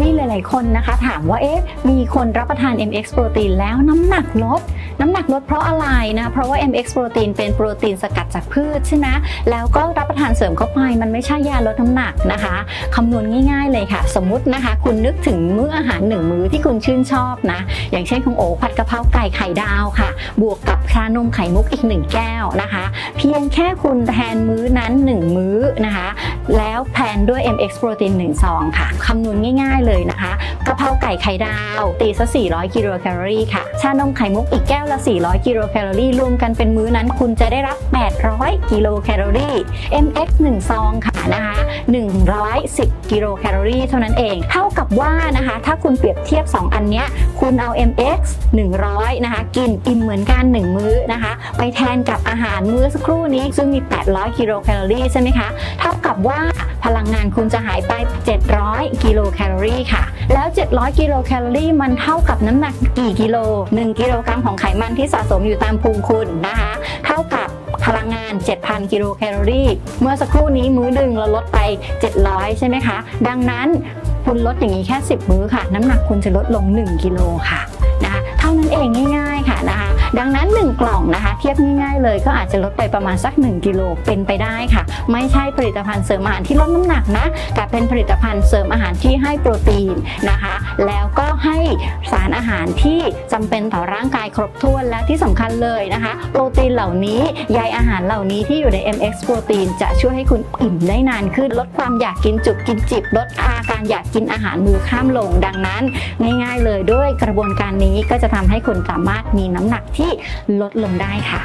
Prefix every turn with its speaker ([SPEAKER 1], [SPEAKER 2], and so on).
[SPEAKER 1] มีหลาย ๆ คนนะคะ ถามว่าเอ๊ะมีคนรับประทาน MX โปรตีนแล้วน้ำหนักลด น้ำหนักลดเพราะอะไรนะเพราะว่า MX โปรตีนเป็นโปรตีนสกัดจากพืชใช่ไหมแล้วก็รับประทานเสริมเข้าไปมันไม่ใช่ยาลดน้ำหนักนะคะคำนวณง่าย ๆ เลยค่ะ สมมตินะคะ คุณนึกถึงมื้ออาหารหนึ่งมื้อที่คุณชื่นชอบนะอย่างเช่นของโอผัดกะเพราไก่ไข่ดาวค่ะ บวกกับชานมไข่มุกอีกหนึ่งแก้วนะคะ เพียงแค่คุณแทนมื้อนั้น 1 นด้วย MX โปรตีน1ซองค่ะคำนวณง่ายๆเลยนะคะกะเพราไก่ไข่ดาว ตีซะ400 กิโลแคลอรี่ค่ะ ชานมไข่มุกอีกแก้วละ 400 กิโลแคลอรี่ รวมกันเป็นมื้อนั้นคุณจะได้รับ 800 กิโลแคลอรี่ MX 1ซองค่ะ นะคะ 110 กิโลแคลอรี่เท่านั้นเอง เท่ากับว่านะคะ ถ้าคุณเปรียบเทียบ 2 อันเนี้ย คุณเอา MX 100 นะคะ กินอิ่มเหมือนกัน 1 มื้อนะคะ ไปแทนกับอาหารมื้อสักครู่นี้ ซึ่งมี 800 กิโลแคลอรี่ใช่ไหมคะ เท่ากับว่าพลังงานคุณจะหายไป 700 กิโลแคลอรี่ค่ะ แล้ว 700 กิโลแคลอรี่มันเท่ากับน้ำหนักกี่กิโล 1 กิโลกรัมของไขมันที่สะสมอยู่ตามพุงคุณนะคะ เท่ากับ พลังงาน 7,000 กิโลแคลอรี่ เมื่อสักครู่นี้มื้อหนึ่งเราลดไป 700 ใช่ไหมคะ ดังนั้นคุณลดอย่างนี้แค่ 10 มื้อค่ะ น้ำหนักคุณจะลดลง 1 กิโลค่ะนะคะเท่านั้นเองง่าย ๆ ค่ะนะคะ ดังนั้น 1 กล่องนะคะ เทียบง่ายๆเลยก็อาจจะลดไปประมาณสัก 1กิโลเป็นไปได้ค่ะ ไม่ใช่ผลิตภัณฑ์เสริมอาหารที่ลดน้ำหนักนะ แต่เป็นผลิตภัณฑ์เสริมอาหารที่ให้โปรตีนนะคะ แล้วก็ให้สารอาหารที่จำเป็นต่อร่างกายครบถ้วนและที่สำคัญเลยนะคะ โปรตีนเหล่านี้ใยอาหารเหล่านี้ที่อยู่ใน MX โปรตีนจะช่วยให้คุณอิ่มได้นานขึ้น ลดความอยากกินจุบกินจิบ ลดอาการอยากกินอาหารมือข้ามลงดังนั้น ง่าย ๆ เลยด้วยกระบวนการนี้ก็จะทำให้คุณสามารถมีน้ำหนักที่ลดลงได้ค่ะ